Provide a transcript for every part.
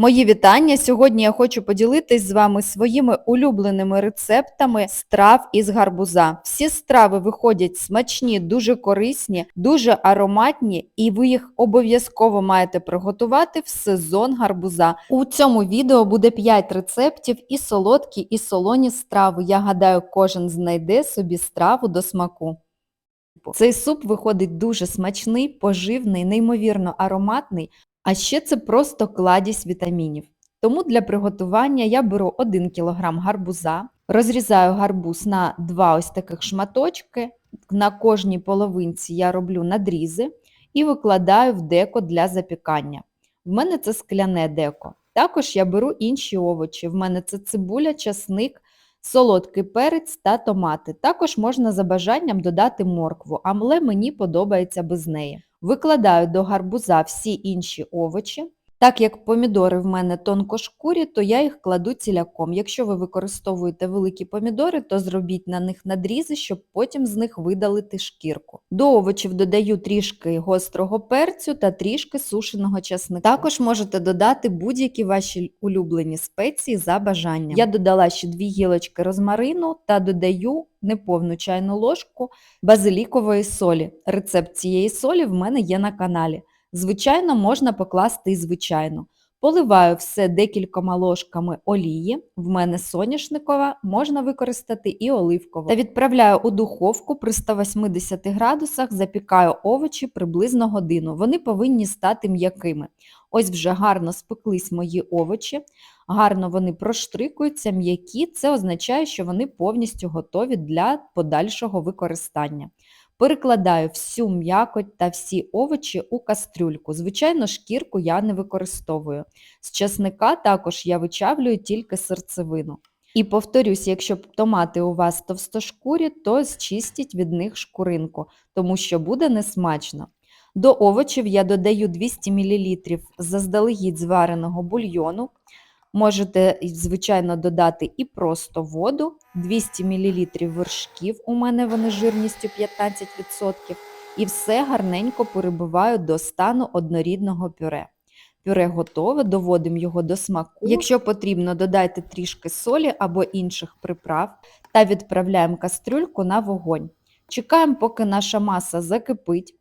Мої вітання. Сьогодні я хочу поділитись з вами своїми улюбленими рецептами страв із гарбуза. Всі страви виходять смачні, дуже корисні, дуже ароматні, і ви їх обов'язково маєте приготувати в сезон гарбуза. У цьому відео буде 5 рецептів і солодкі, і солоні страви. Я гадаю, кожен знайде собі страву до смаку. Цей суп виходить дуже смачний, поживний, неймовірно ароматний, а ще це просто кладість вітамінів. Тому для приготування я беру 1 кг гарбуза, розрізаю гарбуз на два ось таких шматочки, на кожній половинці я роблю надрізи і викладаю в деко для запікання. В мене це скляне деко. Також я беру інші овочі. В мене це цибуля, часник, солодкий перець та томати. Також можна за бажанням додати моркву, але мені подобається без неї. Викладаю до гарбуза всі інші овочі. Так як помідори в мене тонкошкурі, то я їх кладу ціляком. Якщо ви використовуєте великі помідори, то зробіть на них надрізи, щоб потім з них видалити шкірку. До овочів додаю трішки гострого перцю та трішки сушеного часника. Також можете додати будь-які ваші улюблені спеції за бажанням. Я додала ще дві гілочки розмарину та додаю неповну чайну ложку базилікової солі. Рецепт цієї солі в мене є на каналі. Звичайно, можна покласти і звичайну. Поливаю все декількома ложками олії, в мене соняшникова, можна використати і оливкову. Та відправляю у духовку при 180 градусах, запікаю овочі приблизно годину. Вони повинні стати м'якими. Ось вже гарно спеклись мої овочі, гарно вони проштрикуються, м'які, це означає, що вони повністю готові для подальшого використання. Перекладаю всю м'якоть та всі овочі у кастрюльку. Звичайно, шкірку я не використовую. З часника також я вичавлюю тільки серцевину. І повторюсь, якщо томати у вас товстошкурі, то зчистіть від них шкуринку, тому що буде несмачно. До овочів я додаю 200 мл заздалегідь звареного бульйону. Можете, звичайно, додати і просто воду, 200 мл вершків, у мене вони жирністю 15%, і все гарненько перебиваю до стану однорідного пюре. Пюре готове, доводимо його до смаку. Якщо потрібно, додайте трішки солі або інших приправ та відправляємо кастрюльку на вогонь. Чекаємо, поки наша маса закипить.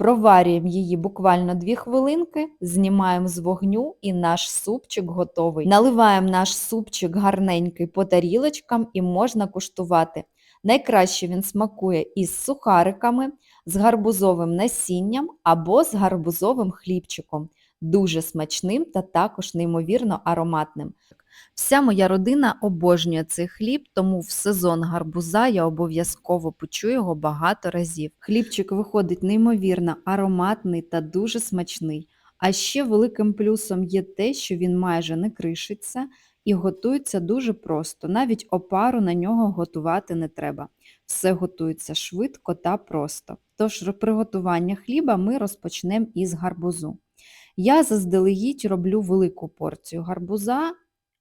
Проварюємо її буквально 2 хвилинки, знімаємо з вогню і наш супчик готовий. Наливаємо наш супчик гарненький по тарілочкам і можна куштувати. Найкраще він смакує із сухариками, з гарбузовим насінням або з гарбузовим хлібчиком. Дуже смачним та також неймовірно ароматним. Вся моя родина обожнює цей хліб, тому в сезон гарбуза я обов'язково печу його багато разів. Хлібчик виходить неймовірно ароматний та дуже смачний. А ще великим плюсом є те, що він майже не кришиться і готується дуже просто. Навіть опару на нього готувати не треба. Все готується швидко та просто. Тож приготування хліба ми розпочнемо із гарбузу. Я заздалегідь роблю велику порцію гарбуза,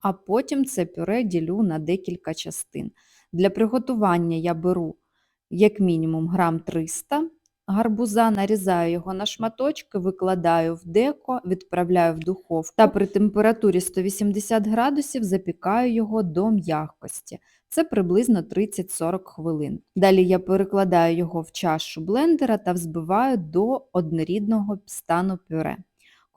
а потім це пюре ділю на декілька частин. Для приготування я беру як мінімум грам 300 гарбуза, нарізаю його на шматочки, викладаю в деко, відправляю в духовку та при температурі 180 градусів запікаю його до м'якості. Це приблизно 30-40 хвилин. Далі я перекладаю його в чашу блендера та взбиваю до однорідного стану пюре.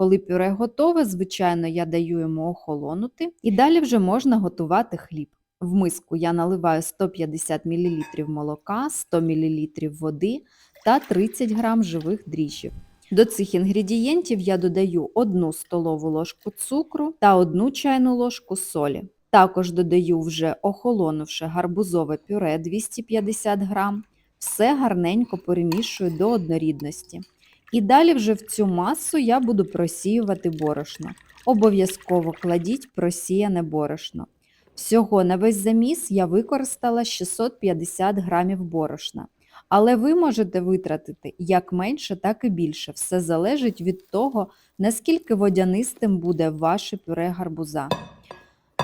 Коли пюре готове, звичайно, я даю йому охолонути і далі вже можна готувати хліб. В миску я наливаю 150 мл молока, 100 мл води та 30 г живих дріжджів. До цих інгредієнтів я додаю 1 столову ложку цукру та 1 чайну ложку солі. Також додаю вже охолонувши гарбузове пюре 250 г. Все гарненько перемішую до однорідності. І далі вже в цю масу я буду просіювати борошно. Обов'язково кладіть просіяне борошно. Всього на весь заміс я використала 650 грамів борошна. Але ви можете витратити як менше, так і більше. Все залежить від того, наскільки водянистим буде ваше пюре гарбуза.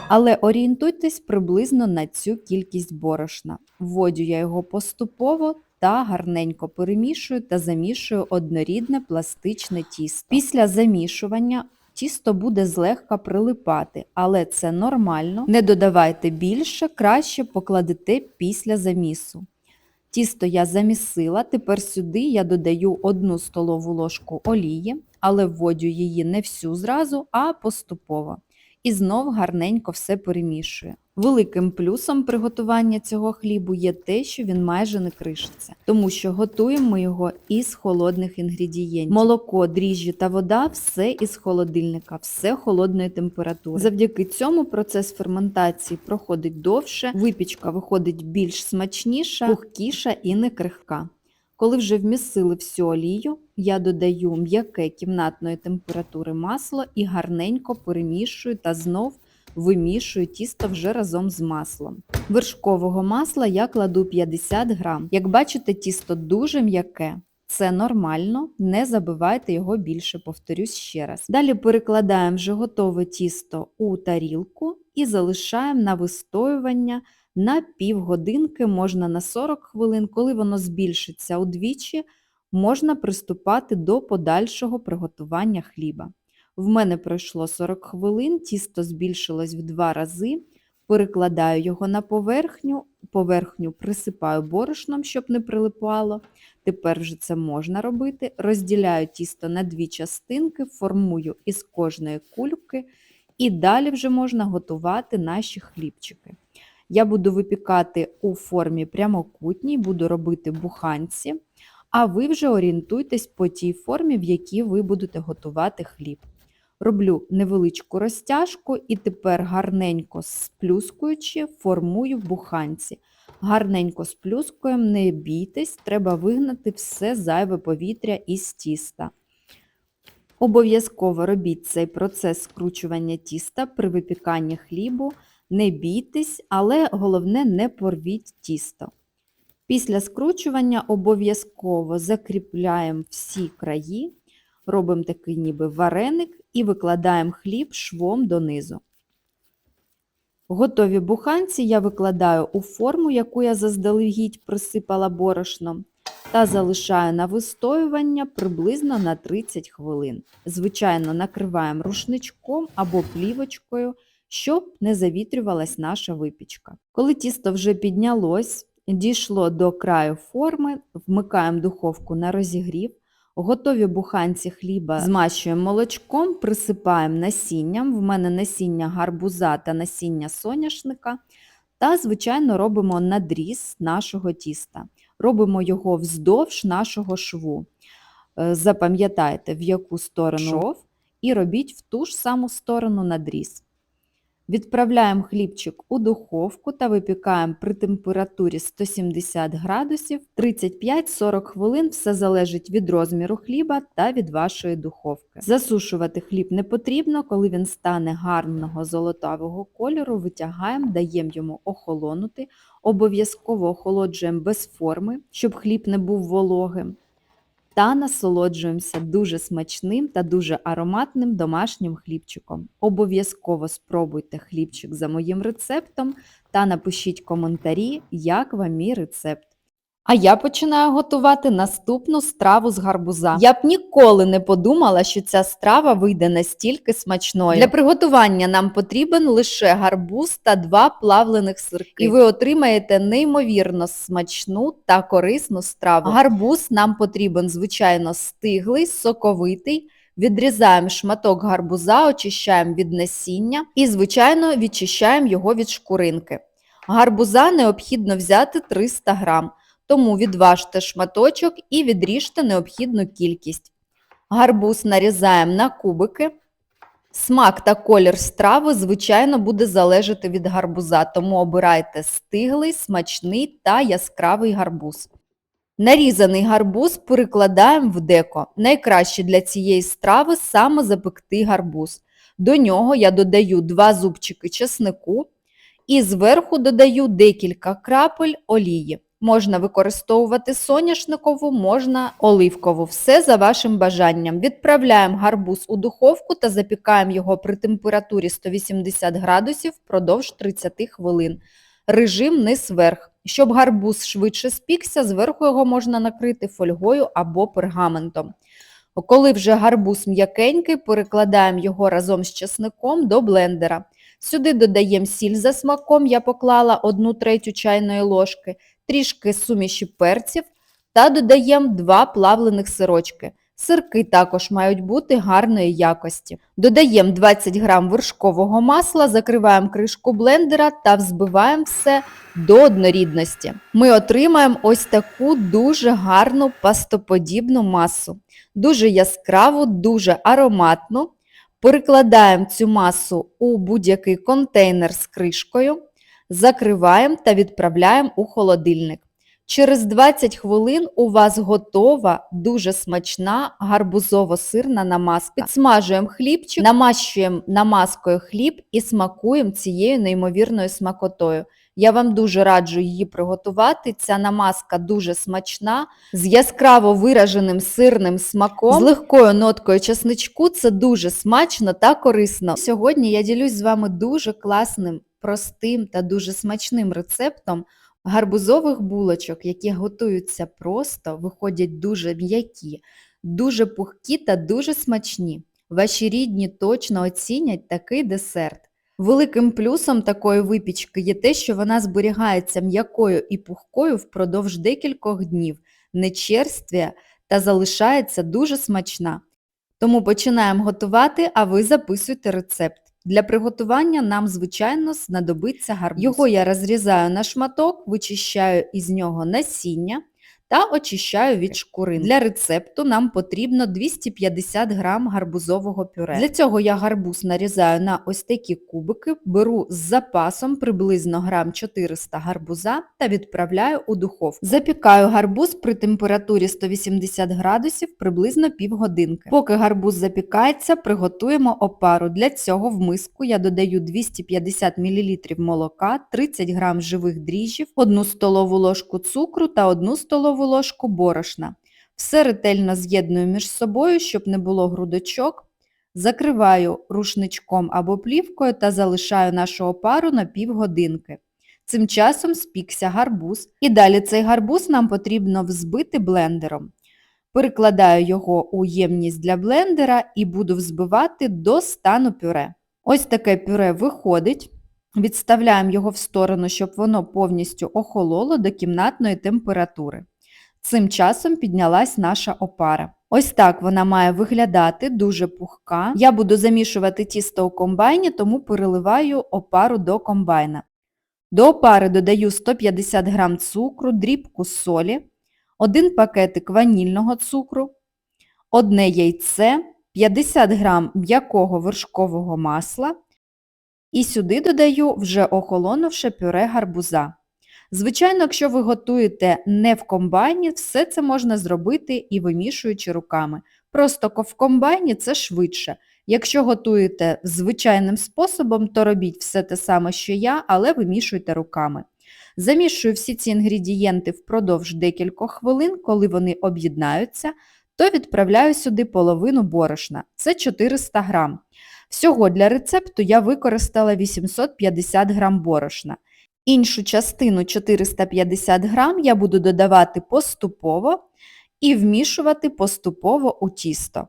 Але орієнтуйтесь приблизно на цю кількість борошна. Вводю я його поступово та гарненько перемішую та замішую однорідне пластичне тісто. Після замішування тісто буде злегка прилипати, але це нормально. Не додавайте більше, краще покладете після замісу. Тісто я замісила, тепер сюди я додаю 1 столову ложку олії, але вводю її не всю зразу, а поступово. І знов гарненько все перемішую. Великим плюсом приготування цього хлібу є те, що він майже не кришиться, тому що готуємо ми його із холодних інгредієнтів. Молоко, дріжджі та вода все із холодильника, все холодної температури. Завдяки цьому процес ферментації проходить довше, випічка виходить більш смачніша, пухкіша і не крихка. Коли вже вмісили всю олію, я додаю м'яке кімнатної температури масло і гарненько перемішую та знов вимішую тісто вже разом з маслом. Вершкового масла я кладу 50 грам. Як бачите, тісто дуже м'яке. Це нормально, не забивайте його більше, повторюсь ще раз. Далі перекладаємо вже готове тісто у тарілку і залишаємо на вистоювання на півгодинки, можна на 40 хвилин. Коли воно збільшиться удвічі, можна приступати до подальшого приготування хліба. В мене пройшло 40 хвилин, тісто збільшилось в два рази. Перекладаю його на поверхню, поверхню присипаю борошном, щоб не прилипало. Тепер вже це можна робити. Розділяю тісто на дві частинки, формую із кожної кульки і далі вже можна готувати наші хлібчики. Я буду випікати у формі прямокутній, буду робити буханці, а ви вже орієнтуйтесь по тій формі, в якій ви будете готувати хліб. Роблю невеличку розтяжку і тепер гарненько сплюскуючи, формую в буханці. Гарненько сплюскуємо, не бійтесь, треба вигнати все зайве повітря із тіста. Обов'язково робіть цей процес скручування тіста при випіканні хлібу. Не бійтесь, але головне не порвіть тісто. Після скручування обов'язково закріпляємо всі краї, робимо такий ніби вареник і викладаємо хліб швом донизу. Готові буханці я викладаю у форму, яку я заздалегідь присипала борошном, та залишаю на вистоювання приблизно на 30 хвилин. Звичайно, накриваємо рушничком або плівочкою, щоб не завітрювалась наша випічка. Коли тісто вже піднялось, дійшло до краю форми, вмикаємо духовку на розігрів. Готові буханці хліба змащуємо молочком, присипаємо насінням. В мене насіння гарбуза та насіння соняшника. Та, звичайно, робимо надріз нашого тіста. Робимо його вздовж нашого шву. Е, Запам'ятайте, в яку сторону шов, і робіть в ту ж саму сторону надріз. Відправляємо хлібчик у духовку та випікаємо при температурі 170 градусів 35-40 хвилин, все залежить від розміру хліба та від вашої духовки. Засушувати хліб не потрібно, коли він стане гарного золотавого кольору, витягаємо, даємо йому охолонути, обов'язково охолоджуємо без форми, щоб хліб не був вологим та насолоджуємося дуже смачним та дуже ароматним домашнім хлібчиком. Обов'язково спробуйте хлібчик за моїм рецептом та напишіть коментарі, як вам мій рецепт. А я починаю готувати наступну страву з гарбуза. Я б ніколи не подумала, що ця страва вийде настільки смачною. Для приготування нам потрібен лише гарбуз та два плавлених сирки. І ви отримаєте неймовірно смачну та корисну страву. Гарбуз нам потрібен, звичайно, стиглий, соковитий. Відрізаємо шматок гарбуза, очищаємо від насіння і, звичайно, відчищаємо його від шкуринки. Гарбуза необхідно взяти 300 грам. Тому відважте шматочок і відріжте необхідну кількість. Гарбуз нарізаємо на кубики. Смак та колір страви, звичайно, буде залежати від гарбуза, тому обирайте стиглий, смачний та яскравий гарбуз. Нарізаний гарбуз перекладаємо в деко. Найкраще для цієї страви саме запекти гарбуз. До нього я додаю 2 зубчики чеснику і зверху додаю декілька крапель олії. Можна використовувати соняшникову, можна оливкову. Все за вашим бажанням. Відправляємо гарбуз у духовку та запікаємо його при температурі 180 градусів впродовж 30 хвилин. Режим низ вверх. Щоб гарбуз швидше спікся, зверху його можна накрити фольгою або пергаментом. Коли вже гарбуз м'якенький, перекладаємо його разом з чесником до блендера. Сюди додаємо сіль за смаком, я поклала 1 третю чайної ложки, трішки суміші перців та додаємо 2 плавлених сирочки. Сирки також мають бути гарної якості. Додаємо 20 г вершкового масла, закриваємо кришку блендера та взбиваємо все до однорідності. Ми отримаємо ось таку дуже гарну пастоподібну масу. Дуже яскраву, дуже ароматну. Перекладаємо цю масу у будь-який контейнер з кришкою, закриваємо та відправляємо у холодильник. Через 20 хвилин у вас готова дуже смачна гарбузово-сирна намазка. Підсмажуємо хлібчик, намащуємо намазкою хліб і смакуємо цією неймовірною смакотою. Я вам дуже раджу її приготувати. Ця намазка дуже смачна, з яскраво вираженим сирним смаком, з легкою ноткою чесничку. Це дуже смачно та корисно. Сьогодні я ділюсь з вами дуже класним, простим та дуже смачним рецептом гарбузових булочок, які готуються просто, виходять дуже м'які, дуже пухкі та дуже смачні. Ваші рідні точно оцінять такий десерт. Великим плюсом такої випічки є те, що вона зберігається м'якою і пухкою впродовж декількох днів, не черствіє та залишається дуже смачна. Тому починаємо готувати, а ви записуйте рецепт. Для приготування нам, звичайно, знадобиться гарбуз. Його я розрізаю на шматок, вичищаю із нього насіння та очищаю від шкурин. Для рецепту нам потрібно 250 г гарбузового пюре. Для цього я гарбуз нарізаю на ось такі кубики, беру з запасом приблизно грам 400 гарбуза та відправляю у духовку. Запікаю гарбуз при температурі 180 градусів приблизно півгодинки. Поки гарбуз запікається, приготуємо опару. Для цього в миску я додаю 250 мл молока, 30 г живих дріжджів, 1 столову ложку цукру та 1 столову ложку борошна. Все ретельно з'єдную між собою, щоб не було грудочок. Закриваю рушничком або плівкою та залишаю нашу опару на півгодинки. Цим часом спікся гарбуз. І далі цей гарбуз нам потрібно взбити блендером. Перекладаю його у ємність для блендера і буду взбивати до стану пюре. Ось таке пюре виходить. Відставляємо його в сторону, щоб воно повністю охололо до кімнатної температури. Цим часом піднялась наша опара. Ось так вона має виглядати, дуже пухка. Я буду замішувати тісто у комбайні, тому переливаю опару до комбайна. До опари додаю 150 г цукру, дрібку солі, один пакетик ванільного цукру, одне яйце, 50 г м'якого вершкового масла і сюди додаю вже охолонувши пюре гарбуза. Звичайно, якщо ви готуєте не в комбайні, все це можна зробити і вимішуючи руками. Просто в комбайні це швидше. Якщо готуєте звичайним способом, то робіть все те саме, що я, але вимішуйте руками. Замішую всі ці інгредієнти впродовж декількох хвилин, коли вони об'єднаються, то відправляю сюди половину борошна. Це 400 грам. Всього для рецепту я використала 850 грам борошна. Іншу частину 450 грам я буду додавати поступово і вмішувати поступово у тісто.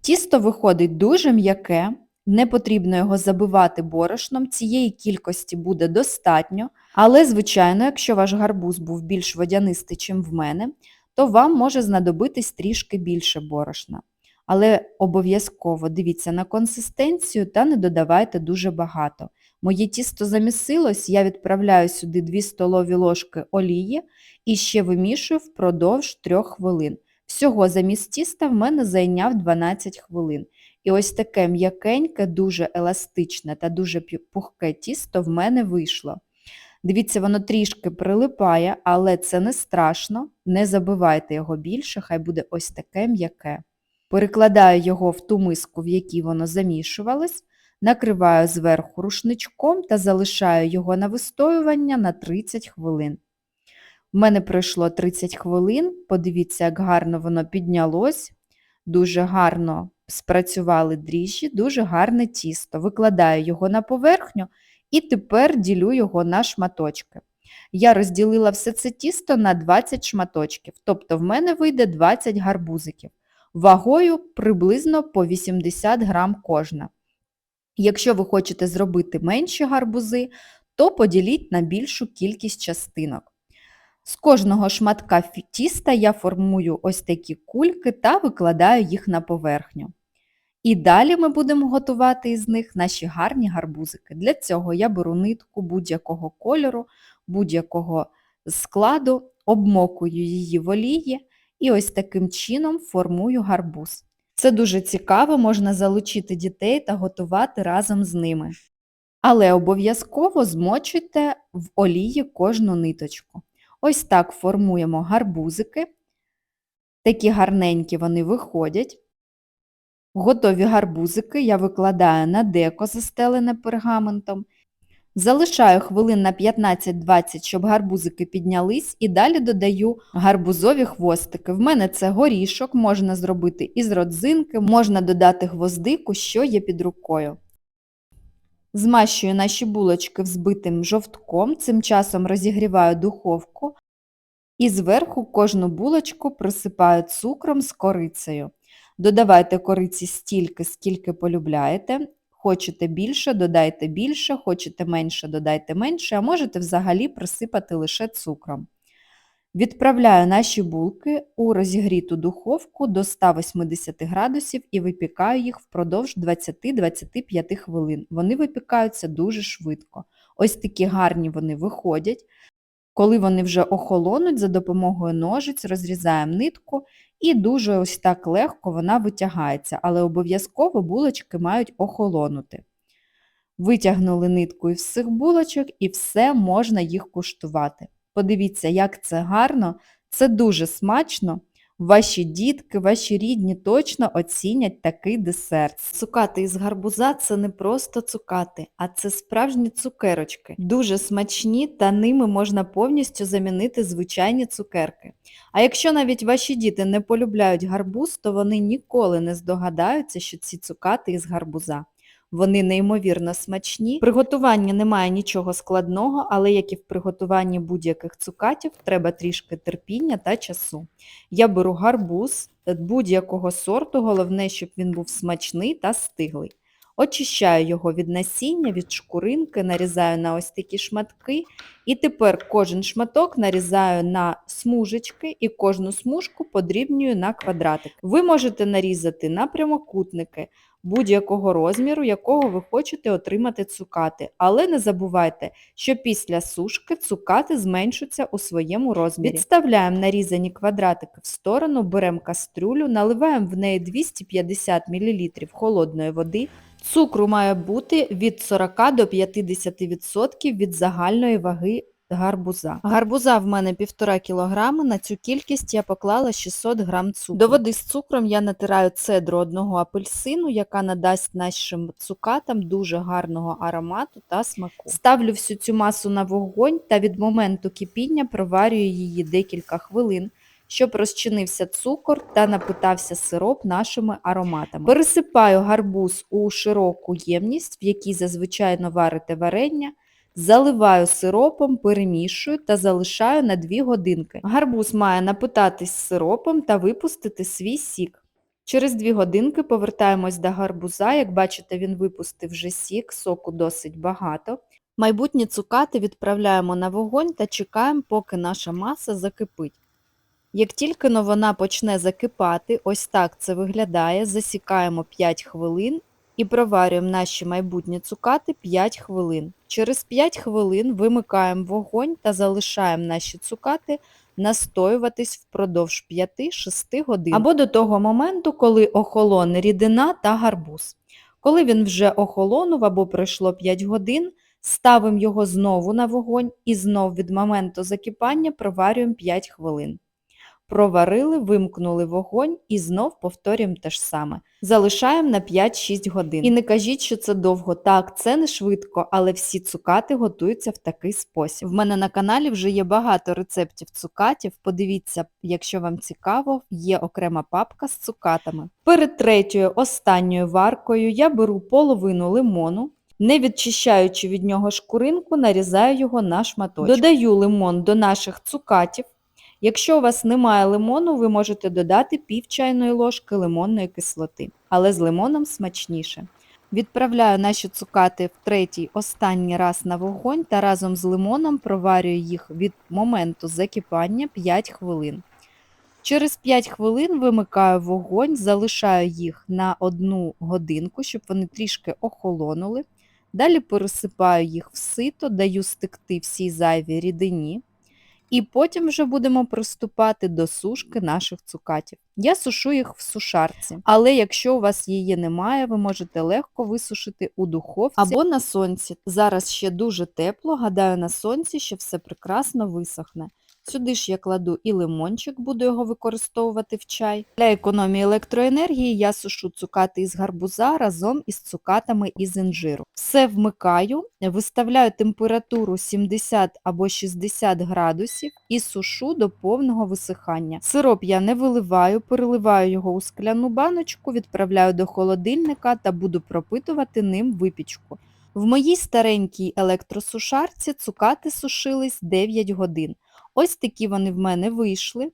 Тісто виходить дуже м'яке, не потрібно його забивати борошном, цієї кількості буде достатньо, але, звичайно, якщо ваш гарбуз був більш водянистий, ніж в мене, то вам може знадобитись трішки більше борошна. Але обов'язково дивіться на консистенцію та не додавайте дуже багато. Моє тісто замісилось, я відправляю сюди 2 столові ложки олії і ще вимішую впродовж 3 хвилин. Всього заміс тіста в мене зайняв 12 хвилин. І ось таке м'якеньке, дуже еластичне та дуже пухке тісто в мене вийшло. Дивіться, воно трішки прилипає, але це не страшно, не забивайте його більше, хай буде ось таке м'яке. Перекладаю його в ту миску, в якій воно замішувалось, накриваю зверху рушничком та залишаю його на вистоювання на 30 хвилин. У мене пройшло 30 хвилин, подивіться, як гарно воно піднялось, дуже гарно спрацювали дріжджі, дуже гарне тісто. Викладаю його на поверхню і тепер ділю його на шматочки. Я розділила все це тісто на 20 шматочків, тобто в мене вийде 20 гарбузиків. вагою приблизно по 80 грам кожна. Якщо ви хочете зробити менші гарбузи, то поділіть на більшу кількість частинок. З кожного шматка тіста я формую ось такі кульки та викладаю їх на поверхню. І далі ми будемо готувати із них наші гарні гарбузики. Для цього я беру нитку будь-якого кольору, будь-якого складу, обмокую її в олії і ось таким чином формую гарбуз. Це дуже цікаво, можна залучити дітей та готувати разом з ними. Але обов'язково змочуйте в олії кожну ниточку. Ось так формуємо гарбузики. Такі гарненькі вони виходять. Готові гарбузики я викладаю на деко, застелене пергаментом. Залишаю хвилин на 15-20, щоб гарбузики піднялись, і далі додаю гарбузові хвостики. В мене це горішок, можна зробити із родзинки, можна додати гвоздику, що є під рукою. Змащую наші булочки взбитим жовтком, цим часом розігріваю духовку і зверху кожну булочку присипаю цукром з корицею. Додавайте кориці стільки, скільки полюбляєте. Хочете більше, додайте більше, хочете менше, додайте менше, а можете взагалі присипати лише цукром. Відправляю наші булки у розігріту духовку до 180 градусів і випікаю їх впродовж 20-25 хвилин. Вони випікаються дуже швидко. Ось такі гарні вони виходять. Коли вони вже охолонуть, за допомогою ножиць розрізаємо нитку і дуже ось так легко вона витягається, але обов'язково булочки мають охолонути. Витягнули нитку із цих булочок і все можна їх куштувати. Подивіться, як це гарно, це дуже смачно. Ваші дітки, ваші рідні точно оцінять такий десерт. Цукати із гарбуза це не просто цукати, а це справжні цукерочки. Дуже смачні та ними можна повністю замінити звичайні цукерки. А якщо навіть ваші діти не полюбляють гарбуз, то вони ніколи не здогадаються, що ці цукати із гарбуза. Вони неймовірно смачні. Приготування немає нічого складного, але як і в приготуванні будь-яких цукатів, треба трішки терпіння та часу. Я беру гарбуз е, будь-якого сорту, головне, щоб він був смачний та стиглий. Очищаю його від насіння, від шкуринки, нарізаю на ось такі шматки. І тепер кожен шматок нарізаю на смужечки і кожну смужку подрібнюю на квадратик. Ви можете нарізати на прямокутники будь-якого розміру, якого ви хочете отримати цукати. Але не забувайте, що після сушки цукати зменшуться у своєму розмірі. Відставляємо нарізані квадратики в сторону, беремо кастрюлю, наливаємо в неї 250 мл холодної води. Цукру має бути від 40 до 50% від загальної ваги гарбуза. Гарбуза в мене 1,5 кг, на цю кількість я поклала 600 г цукру. До води з цукром я натираю цедру одного апельсину, яка надасть нашим цукатам дуже гарного аромату та смаку. Ставлю всю цю масу на вогонь та від моменту кипіння проварюю її декілька хвилин щоб розчинився цукор та напитався сироп нашими ароматами. Пересипаю гарбуз у широку ємність, в якій зазвичай наварите варення, заливаю сиропом, перемішую та залишаю на 2 годинки. Гарбуз має напитатись сиропом та випустити свій сік. Через 2 годинки повертаємось до гарбуза, як бачите, він випустив вже сік, соку досить багато. Майбутні цукати відправляємо на вогонь та чекаємо, поки наша маса закипить. Як тільки но вона почне закипати, ось так це виглядає, засікаємо 5 хвилин і проварюємо наші майбутні цукати 5 хвилин. Через 5 хвилин вимикаємо вогонь та залишаємо наші цукати настоюватись впродовж 5-6 годин або до того моменту, коли охолоне рідина та гарбуз. Коли він вже охолонув або пройшло 5 годин, ставимо його знову на вогонь і знов від моменту закипання проварюємо 5 хвилин. Проварили, вимкнули вогонь і знов повторюємо те ж саме. Залишаємо на 5-6 годин. І не кажіть, що це довго. Так, це не швидко, але всі цукати готуються в такий спосіб. В мене на каналі вже є багато рецептів цукатів. Подивіться, якщо вам цікаво, є окрема папка з цукатами. Перед третьою, останньою варкою я беру половину лимону, не відчищаючи від нього шкуринку, нарізаю його на шматочки. Додаю лимон до наших цукатів. Якщо у вас немає лимону, ви можете додати пів чайної ложки лимонної кислоти, але з лимоном смачніше. Відправляю наші цукати в третій останній раз на вогонь та разом з лимоном проварюю їх від моменту закипання 5 хвилин. Через 5 хвилин вимикаю вогонь, залишаю їх на одну годинку, щоб вони трішки охолонули. Далі пересипаю їх в сито, даю стекти всій зайвій рідині. І потім вже будемо приступати до сушки наших цукатів. Я сушу їх в сушарці, але якщо у вас її немає, ви можете легко висушити у духовці або на сонці. Зараз ще дуже тепло, гадаю, на сонці ще все прекрасно висохне. Сюди ж я кладу і лимончик, буду його використовувати в чай. Для економії електроенергії я сушу цукати із гарбуза разом із цукатами із інжиру. Все вмикаю, виставляю температуру 70 або 60 градусів і сушу до повного висихання. Сироп я не виливаю, переливаю його у скляну баночку, відправляю до холодильника та буду пропитувати ним випічку. В моїй старенькій електросушарці цукати сушились 9 годин. Ось такі вони в мене вийшли.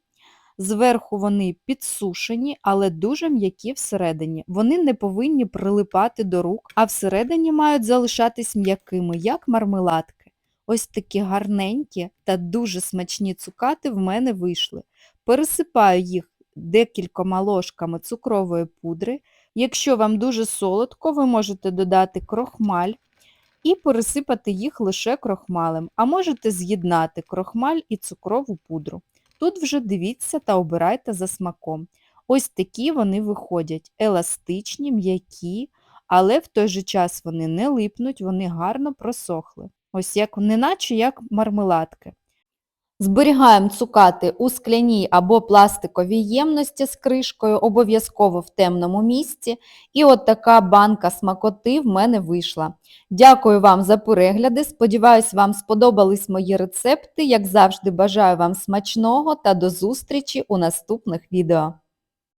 Зверху вони підсушені, але дуже м'які всередині. Вони не повинні прилипати до рук, а всередині мають залишатись м'якими, як мармеладки. Ось такі гарненькі та дуже смачні цукати в мене вийшли. Пересипаю їх декількома ложками цукрової пудри. Якщо вам дуже солодко, ви можете додати крохмаль і пересипати їх лише крохмалем, а можете з'єднати крохмаль і цукрову пудру. Тут вже дивіться та обирайте за смаком. Ось такі вони виходять, еластичні, м'які, але в той же час вони не липнуть, вони гарно просохли. Ось як, неначе як мармеладки. Зберігаємо цукати у скляній або пластиковій ємності з кришкою, обов'язково в темному місці. І от така банка смакоти в мене вийшла. Дякую вам за перегляди. Сподіваюсь, вам сподобались мої рецепти. Як завжди, бажаю вам смачного та до зустрічі у наступних відео.